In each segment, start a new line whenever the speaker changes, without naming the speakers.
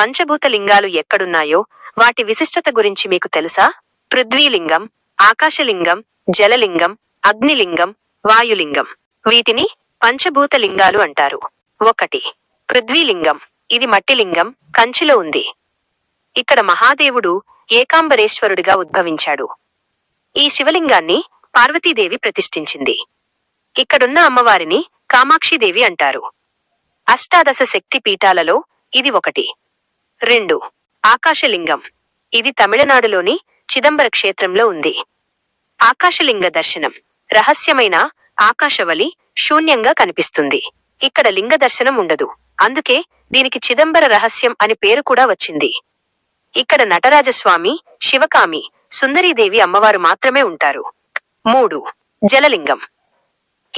పంచభూత లింగాలు ఎక్కడున్నాయో వాటి విశిష్టత గురించి మీకు తెలుసా? పృథ్వీలింగం ఆకాశలింగం జలలింగం అగ్నిలింగం వాయులింగం. వీటిని పంచభూత లింగాలు అంటారు. ఒకటి పృథ్వీలింగం. ఇది మట్టిలింగం కంచిలో ఉంది. ఇక్కడ మహాదేవుడు ఏకాంబరేశ్వరుడిగా ఉద్భవించాడు. ఈ శివలింగాన్ని పార్వతీదేవి ప్రతిష్ఠించింది. ఇక్కడున్న అమ్మవారిని కామాక్షిదేవి అంటారు. అష్టాదశ శక్తి పీఠాలలో ఇది ఒకటి. రెండు. ఆకాశలింగం. ఇది తమిళనాడులోని చిదంబర క్షేత్రంలో ఉంది. ఆకాశలింగ దర్శనం. రహస్యమైన ఆకాశవలి శూన్యంగా కనిపిస్తుంది. ఇక్కడ లింగ దర్శనం ఉండదు. అందుకే దీనికి చిదంబర రహస్యం అని పేరు కూడా వచ్చింది. ఇక్కడ నటరాజస్వామి శివకామి సుందరీదేవి అమ్మవారు మాత్రమే ఉంటారు. మూడు. జలలింగం.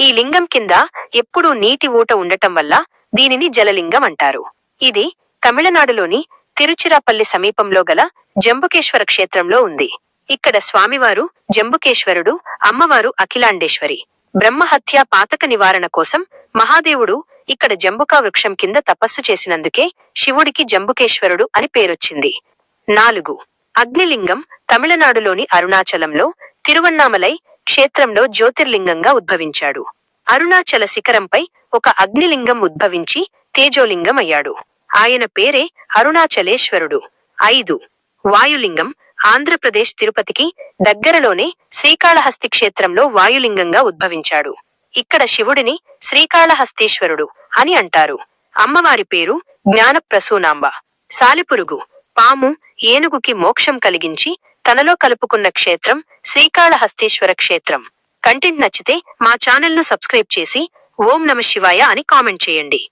ఈ లింగం కింద ఎప్పుడూ నీటి ఊట ఉండటం వల్ల దీనిని జలలింగం అంటారు. ఇది తమిళనాడులోని తిరుచిరాపల్లి సమీపంలో గల జంబుకేశ్వర క్షేత్రంలో ఉంది. ఇక్కడ స్వామివారు జంబుకేశ్వరుడు అమ్మవారు అఖిలాండేశ్వరి. బ్రహ్మహత్య పాతక నివారణ కోసం మహాదేవుడు ఇక్కడ జంబుకా వృక్షం కింద తపస్సు చేసినందుకే శివుడికి జంబుకేశ్వరుడు అని పేరొచ్చింది. నాలుగు. అగ్నిలింగం తమిళనాడులోని అరుణాచలంలో తిరువన్నామలై క్షేత్రంలో జ్యోతిర్లింగంగా ఉద్భవించాడు. అరుణాచల శిఖరంపై ఒక అగ్నిలింగం ఉద్భవించి తేజోలింగం అయ్యాడు ఆయన పేరే అరుణాచలేశ్వరుడు. ఐదు. వాయులింగం ఆంధ్రప్రదేశ్ తిరుపతికి దగ్గరలోనే శ్రీకాళహస్తి క్షేత్రంలో వాయులింగంగా ఉద్భవించాడు. ఇక్కడ శివుడిని శ్రీకాళహస్తీశ్వరుడు అని అంటారు. అమ్మవారి పేరు జ్ఞానప్రసూనాంబ. సాలిపురుగు పాము ఏనుగుకి మోక్షం కలిగించి తనలో కలుపుకున్న క్షేత్రం శ్రీకాళహస్తీశ్వర క్షేత్రం. కంటెంట్ నచ్చితే మా ఛానల్ను సబ్స్క్రైబ్ చేసి ఓం నమ శివాయ అని కామెంట్ చేయండి.